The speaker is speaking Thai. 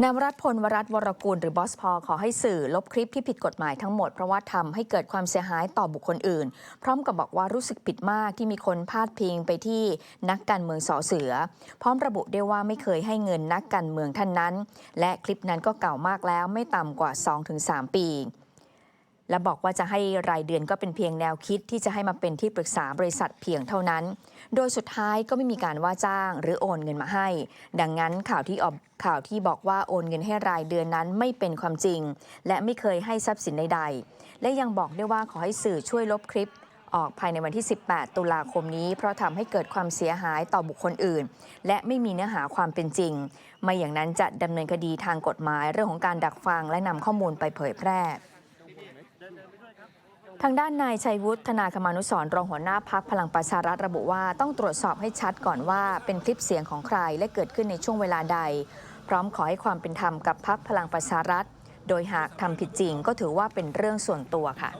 นายรัฐพลวรัตนวรกูลหรือบอสพอขอให้สื่อลบคลิปที่ผิดกฎหมายทั้งหมด เพราะว่าทำให้เกิดความเสียหายต่อบุคคลอื่น พร้อมกับบอกว่ารู้สึกผิดมากที่มีคนพาดพิงไปที่นักการเมืองสอเสือ พร้อมระบุได้ว่าไม่เคยให้เงินนักการเมืองท่านนั้น และคลิปนั้นก็เก่ามากแล้วไม่ต่ำกว่า 2-3 ปี และบอกว่าจะให้รายเดือนก็เป็นเพียงแนวคิดที่จะให้มาเป็นที่ปรึกษาบริษัทเพียงเท่านั้น โดยสุดท้ายก็ไม่มีการว่าจ้างหรือโอนเงินมาให้ ดังนั้นข่าวที่ออกข่าวที่บอกว่าโอนเงินให้รายเดือนนั้นไม่เป็นความจริง และไม่เคยให้ทรัพย์สินใดๆ และยังบอกด้วยว่าขอให้สื่อช่วยลบคลิป ออกภายในวันที่ 18 ตุลาคมนี้ เพราะทำให้เกิดความเสียหายต่อบุคคลอื่น และไม่มีเนื้อหาความเป็นจริง ไม่อย่างนั้นจะดำเนินคดีทางกฎหมายเรื่องของการดักฟังและนำข้อมูลไปเผยแพร่ ทางด้านนายชัยวุฒิธนาคมานุสรรองหัวหน้าพักพลังประชารัฐระบุว่าต้องตรวจสอบให้ชัดก่อนว่าเป็นคลิปเสียงของใครและเกิดขึ้นในช่วงเวลาใด พร้อมขอให้ความเป็นธรรมกับพักพลังประชารัฐ โดยหากทำผิดจริงก็ถือว่าเป็นเรื่องส่วนตัวค่ะ